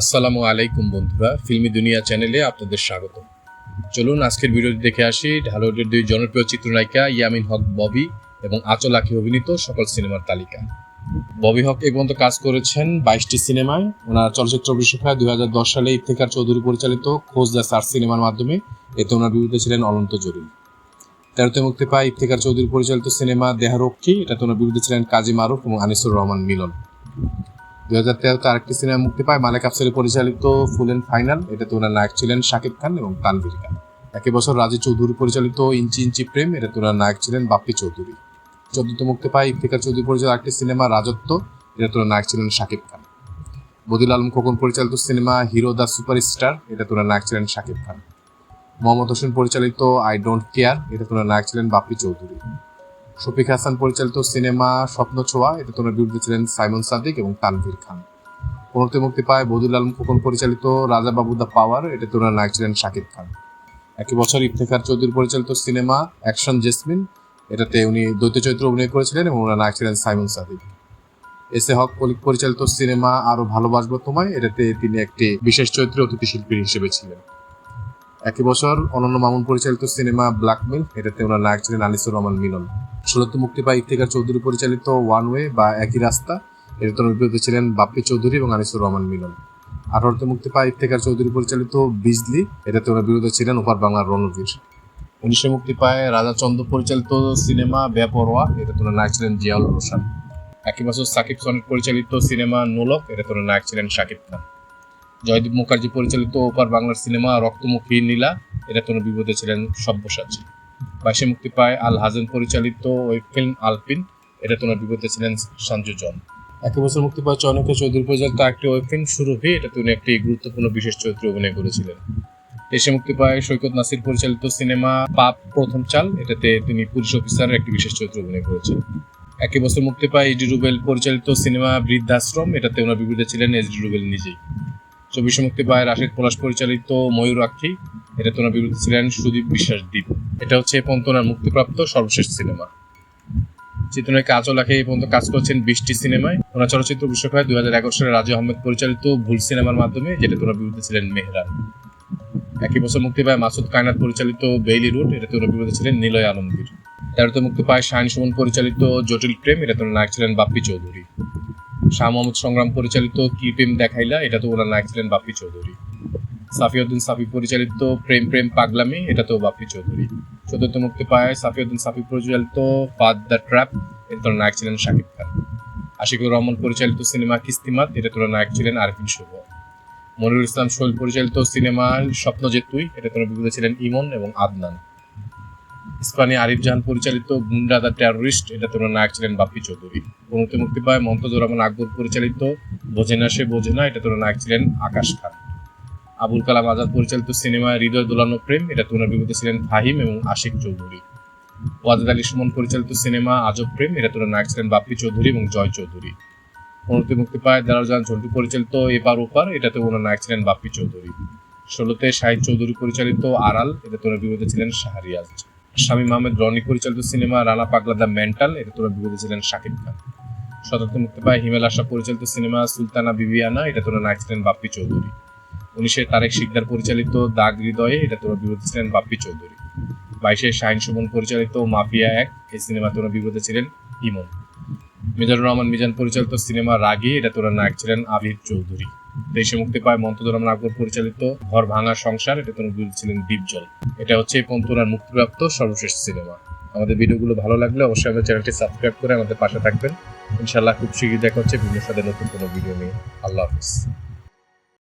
আসসালামু আলাইকুম বন্ধুরা, ফিল্মি দুনিয়া চ্যানেলে আপনাদের স্বাগত। চলুন আজকের ভিডিওটি দেখে আসি। ঢালিউডের দুই জনপ্রিয় চিত্রনায়িকা ইয়ামিন হক, ববি এবং আচল আখি অভিনীত সকল সিনেমার তালিকা। ববি হক এ পর্যন্ত কাজ করেছেন বাইশটি সিনেমায়। ওনার চলচ্চিত্র বিশ্বকায় দুই হাজার দশ সালে ইফতেখার চৌধুরী পরিচালিত খোঁজ দ্য সার সিনেমার মাধ্যমে। এতে ওনার বিরুদ্ধে ছিলেন অনন্ত জরিল তেরোতে মুক্তি পায় ইফতেখার চৌধুরী পরিচালিত সিনেমা দেহারক্ষী। এটাতে ওনার বিরুদ্ধে ছিলেন কাজী মারুফ এবং আনিসুর রহমান মিলন। দুই হাজার তেরোতে আরেকটি সিনেমা মুক্তি পায়। মালেক আফসারি পরিচালিত ফুল এন্ড ফাইনাল। এটাতে ওনার নায়ক ছিলেন শাকিব খান এবং তানভীর খান। একই বছর রাজু চৌধুরী পরিচালিত ইঞ্চি ইঞ্চি প্রেম, এটাতে ওনার নায়ক ছিলেন বাপ্পি চৌধুরী। চোদ্দতে মুক্তি পায় ইফতিকার চৌধুরী পরিচালিত একটি সিনেমা, রাজত্ব, এটাতে ওনার নায়ক ছিলেন শাকিব খান। বদিল আলম খোকন পরিচালিত সিনেমা, হিরো দ্য সুপারস্টার, এটাতে ওনার নায়ক ছিলেন শাকিব খান। মোহাম্মদ হোসেন পরিচালিত আই ডোন্ট কেয়ার, এটাতে ওনার নায়ক ছিলেন বাপ্পি চৌধুরী। শফিক হাসান পরিচালিত সিনেমা স্বপ্ন ছোঁয়া এটাতে ওনার বিরুদ্ধে ছিলেন সাইমন সাদিক এবং তানভীর খান। পনেরোতে মুক্তি পায় বদুল আলম খোকন পরিচালিত রাজা বাবু দ্য পাওয়ার এটাতে ওনার নায়ক ছিলেন শাকিব খান। একই বছর ইফতেখার চৌধুরী পরিচালিত সিনেমা অ্যাকশন জেসমিন, এটাতে উনি দ্বৈত চরিত্র অভিনয় করেছিলেন এবং ওনার নায়ক ছিলেন সাইমন সাদিক। এস এ হক পলিক পরিচালিত সিনেমা আরও ভালোবাসবো তোমায়, এটাতে তিনি একটি বিশেষ চরিত্রে অতিথি শিল্পী হিসেবে ছিলেন। একই বছর অনন্য মামুন পরিচালিত সিনেমা ব্ল্যাকমেল এটাতে ওনার নায়ক ছিলেন আনিসুর রহমান মিলন ষোলোতে মুক্তি পায় ইফতেখার চৌধুরী পরিচালিত ওয়ান ওয়ে বা একই রাস্তা। ওনার বিরুদ্ধে ছিলেন বাপ্পি চৌধুরী এবং আনিসুর রহমান মিলন। আঠারোতে মুক্তি পায় ইফতেখার চৌধুরী পরিচালিত বিজলি এটাতে ওনার বিরুদ্ধে ছিলেন ওপার বাংলার রণবীর। উনিশে মুক্তি পায় রাজা চন্দ্র পরিচালিত সিনেমা বেপরোয়া। এটাতে ওনার নায়ক ছিলেন জিয়াউল রোশান। একই বছর সাকিব সনের পরিচালিত সিনেমা নোলক। এটাতে ওনার নায়ক ছিলেন শাকিব খান। জয়দীপ মুখার্জি পরিচালিত ওপার বাংলার সিনেমা রক্তমুখী নীলা। এটাতে ওনার বিপদে ছিলেন সব্যসাচী। বাইশে মুক্তি পায় আল হাজেন পরিচালিত ওয়েব ফিল্ম আলপিন। এটা ওনার বিপদে ছিলেন সঞ্জু জন একই বছর মুক্তি পায় চয়নকে চৌধুরী পরিচালিত একটি ওয়েব ফিল্ম সুরভি এটা উনি একটি গুরুত্বপূর্ণ বিশেষ চরিত্রে অভিনয় করেছিলেন। দেশে মুক্তি পায় সৈকত নাসির পরিচালিত সিনেমা পাপ প্রথম চাল। এটাতে তিনি পুলিশ অফিসারের একটি বিশেষ চরিত্রে অভিনয় করেছেন। একই বছর মুক্তি পায় এসডি রুবেল পরিচালিত সিনেমা বৃদ্ধাশ্রম। এটাতে ওনার বিপরীতে ছিলেন এসডি রুবেল নিজেই। চব্বিশে মুক্তি পায় রাশেদ পলাশ পরিচালিত ময়ূরাক্ষী এটাতে ওনার বিরুদ্ধে ছিলেন সুদীপ বিশ্বাস দ্বীপ এটা হচ্ছে পর্যন্ত মুক্তিপ্রাপ্ত সর্বশেষ সিনেমা। চিত্রনায়িকা আচল আখে এই পর্যন্ত কাজ করছেন বিশটি সিনেমায়। ওনার চলচ্চিত্র বিশ্বকায় দুই হাজার এগারো সালে রাজু আহমেদ পরিচালিত ভুল সিনেমার মাধ্যমে যেটা ওনার বিরুদ্ধে ছিলেন মেহরান একই বছর মুক্তি পায় মাসুদ কায়নাত পরিচালিত বেইলি রুট এটা ওনার বিরুদ্ধে ছিলেন নিলয় আলমগীর। তেরোতে মুক্তি পায় শাহিন সুমন পরিচালিত জটিল প্রেম এটা ওনার নায়ক ছিলেন বাপ্পি চৌধুরী। শাহ মোহাম্মদ সংগ্রাম পরিচালিত কি প্রেম দেখাইলা এটাতে ওনার নায়ক ছিলেন বাপ্পি চৌধুরী। সাফিউদ্দিন সাফি পরিচালিত প্রেম প্রেম পাগলামি তো বাপ্পি চৌধুরী। চতুর্থ মুক্তি পায় সাফিউদ্দিন সাফি পরিচালিত ফাদ দ্য ট্র্যাপ এটাতে ওনার নায়ক ছিলেন শাকিব খান। আশিকুর রহমান পরিচালিত সিনেমা কিস্তিমাত এটাতে ওনার নায়ক ছিলেন আরিফিন শুভ। মনিরুল ইসলাম শৈল পরিচালিত সিনেমা স্বপ্ন যে তুই এটাতে ওনার বিরুদ্ধে ছিলেন ইমন এবং আদনান। ইস্পানি আরিফ জাহান পরিচালিত গুন্ডা দ্য টেরোরিস্ট এটাতে ওনার নায়ক ছিলেন বাপ্পি চৌধুরী। পনেরোতে মুক্তি পায় মমতাজুর রহমান আকবর পরিচালিত, বোঝে না সে বোঝে না, এটাতে ওনার নায়ক ছিলেন আকাশ খান। আবুল কালাম আজাদ পরিচালিত সিনেমা হৃদয় দোলানো প্রেম এটা ওনার বিপরীতে ছিলেন ফাহিম এবং আশিক চৌধুরী। ওয়াজেদ আলী সুমন পরিচালিত সিনেমা আজব প্রেম এটা ওনার নায়ক ছিলেন বাপ্পি চৌধুরী এবং জয় চৌধুরী। পনেরোতে মুক্তি পায় দেলারজান ঝন্টু পরিচালিত এপার ওপার, এটাতে ওনার নায়ক ছিলেন বাপ্পি চৌধুরী। ষোলোতে শাহিদ চৌধুরী পরিচালিত আড়াল, এটাতে ওনার বিপরীতে ছিলেন শাহরিয়াজ। স্বামী মাহমেদ রনি পরিচালিত সিনেমা রানা পাগলা দ্য মেন্টাল এটা তোরা বিপদে ছিলেন শাকিব খান। সতর্ক মুক্তি পায় হিমেল আশা পরিচালিত সিনেমা সুলতানা বিবিয়ানা, এটা তোরা নায়ক ছিলেন বাপ্পি চৌধুরী। উনিশে তারেক শিকদার পরিচালিত দাগ হৃদয়ে, এটা তোরা বিপদে ছিলেন বাপ্পি চৌধুরী। বাইশে শাহিন সুমন পরিচালিত মাফিয়া এক, এই সিনেমা তোরা বিপদে ছিলেন ইমন। মিজানুর রহমান মিজান পরিচালিত সিনেমা রাগি, এটা তোরা নায়ক ছিলেন আবির চৌধুরী। দেশে মুক্তি পায় মন্তদুরাম নাগর পরিচালিত ঘর ভাঙা সংসার, এটা তোরা বিপদে ছিলেন দীপজল। এটা হচ্ছে এই পন্তনার মুক্তিপ্রাপ্ত সর্বশেষ সিনেমা। আমাদের ভিডিওগুলো ভালো লাগলে অবশ্যই আমাদের চ্যানেলটি সাবস্ক্রাইব করে আমাদের পাশে থাকবেন। ইনশাল্লাহ খুব শীঘ্রই দেখা হচ্ছে বিভিন্ন সাথে নতুন কোনো ভিডিও নিয়ে। আল্লাহ হাফিজ।